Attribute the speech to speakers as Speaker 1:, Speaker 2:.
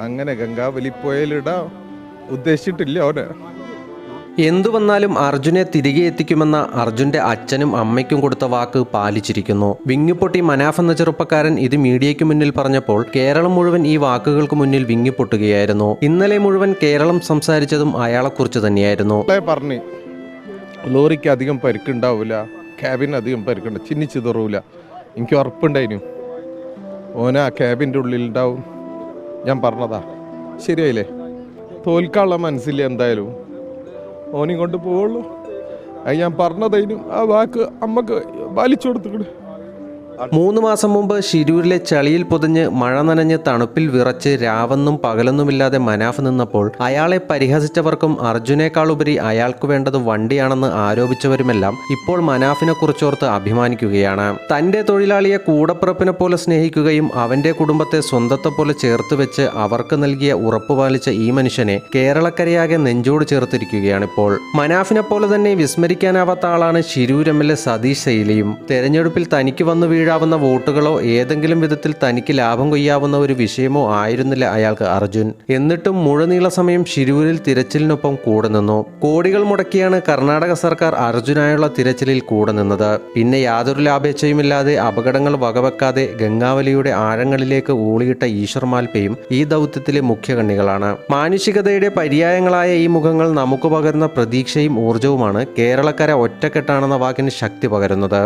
Speaker 1: അങ്ങനെ ഗംഗാവലിപ്പുഴയിലിടാൻ ഉദ്ദേശിച്ചിട്ടില്ല അവന്.
Speaker 2: എന്തു വന്നാലും അർജുനെ തിരികെ എത്തിക്കുമെന്ന അർജുന്റെ അച്ഛനും അമ്മയ്ക്കും കൊടുത്ത വാക്ക് പാലിച്ചിരിക്കുന്നു. വിങ്ങിപ്പൊട്ടി മനാഫ് എന്ന ചെറുപ്പക്കാരൻ ഇത് മീഡിയയ്ക്ക് മുന്നിൽ പറഞ്ഞപ്പോൾ കേരളം മുഴുവൻ ഈ വാക്കുകൾക്ക് മുന്നിൽ വിങ്ങിപ്പൊട്ടുകയായിരുന്നു. ഇന്നലെ മുഴുവൻ കേരളം സംസാരിച്ചതും അയാളെക്കുറിച്ച് തന്നെയായിരുന്നു.
Speaker 1: പറഞ്ഞു ലോറിക്ക് അധികം പരിക്കുണ്ടാവില്ല ക്യാബിന് അധികം പരിക്കുണ്ടാവും ചിന്നിച്ചു തുറവില്ല എനിക്ക് ഉറപ്പുണ്ടായിരുന്നു ഓന ആ ക്യാബിന്റെ ഉള്ളിൽ ഉണ്ടാവും ഞാൻ പറഞ്ഞതാ. ശരിയായില്ലേ? തോൽക്കാനുള്ള മനസ്സില്ല എന്തായാലും. ഓനെയും കൊണ്ട് പോവുള്ളൂ. അത് ഞാൻ പറഞ്ഞതായിരുന്നു ആ വാക്ക് അമ്മയ്ക്ക് വലിച്ചു കൊടുത്തിക്കണ്.
Speaker 2: മൂന്ന് മാസം മുമ്പ് ശിരൂരിലെ ചളിയിൽ പൊതിഞ്ഞ് മഴ നനഞ്ഞ് തണുപ്പിൽ വിറച്ച് രാവെന്നും പകലൊന്നുമില്ലാതെ മനാഫ് നിന്നപ്പോൾ അയാളെ പരിഹസിച്ചവർക്കും അർജുനേക്കാളുപരി അയാൾക്ക് വേണ്ടത് വണ്ടിയാണെന്ന് ആരോപിച്ചവരുമെല്ലാം ഇപ്പോൾ മനാഫിനെ കുറിച്ചോർത്ത് അഭിമാനിക്കുകയാണ്. തന്റെ തൊഴിലാളിയെ കൂടപ്പിറപ്പിനെ പോലെ സ്നേഹിക്കുകയും അവന്റെ കുടുംബത്തെ സ്വന്തത്തെ പോലെ ചേർത്ത് വെച്ച് അവർക്ക് നൽകിയ ഉറപ്പ് പാലിച്ച ഈ മനുഷ്യനെ കേരളക്കരയാകെ നെഞ്ചോട് ചേർത്തിരിക്കുകയാണ് ഇപ്പോൾ മനാഫിനെ പോലെ തന്നെ വിസ്മരിക്കാനാവാത്ത ആളാണ് Shirur M L A Satheesh ശൈലിയും. തെരഞ്ഞെടുപ്പിൽ തനിക്ക് വന്നു വീഴാവുന്ന വോട്ടുകളോ ഏതെങ്കിലും വിധത്തിൽ തനിക്ക് ലാഭം കൊയ്യാവുന്ന ഒരു വിഷയമോ ആയിരുന്നില്ല അയാൾക്ക് അർജുൻ. എന്നിട്ടും മുഴുനീള സമയം ശിരൂരിൽ തിരച്ചിലിനൊപ്പം കൂടെ നിന്നു. കോടികൾ മുടക്കിയാണ് കർണാടക സർക്കാർ അർജുനായുള്ള തിരച്ചിലിൽ കൂടെ നിന്നത്. പിന്നെ യാതൊരു ലാഭേച്ഛയുമില്ലാതെ അപകടങ്ങൾ വകവെക്കാതെ ഗംഗാവലിയുടെ ആഴങ്ങളിലേക്ക് ഊളിയിട്ട ഈശ്വർ മാൽപ്പയും ഈ ദൗത്യത്തിലെ മുഖ്യകണ്ണികളാണ് മാനുഷികതയുടെ പര്യായങ്ങളായ ഈ മുഖങ്ങൾ നമുക്ക് പകരുന്ന പ്രതീക്ഷയും ഊർജവുമാണ് കേരളക്കര ഒറ്റക്കെട്ടാണെന്ന വാക്കിന് ശക്തി പകരുന്നത്.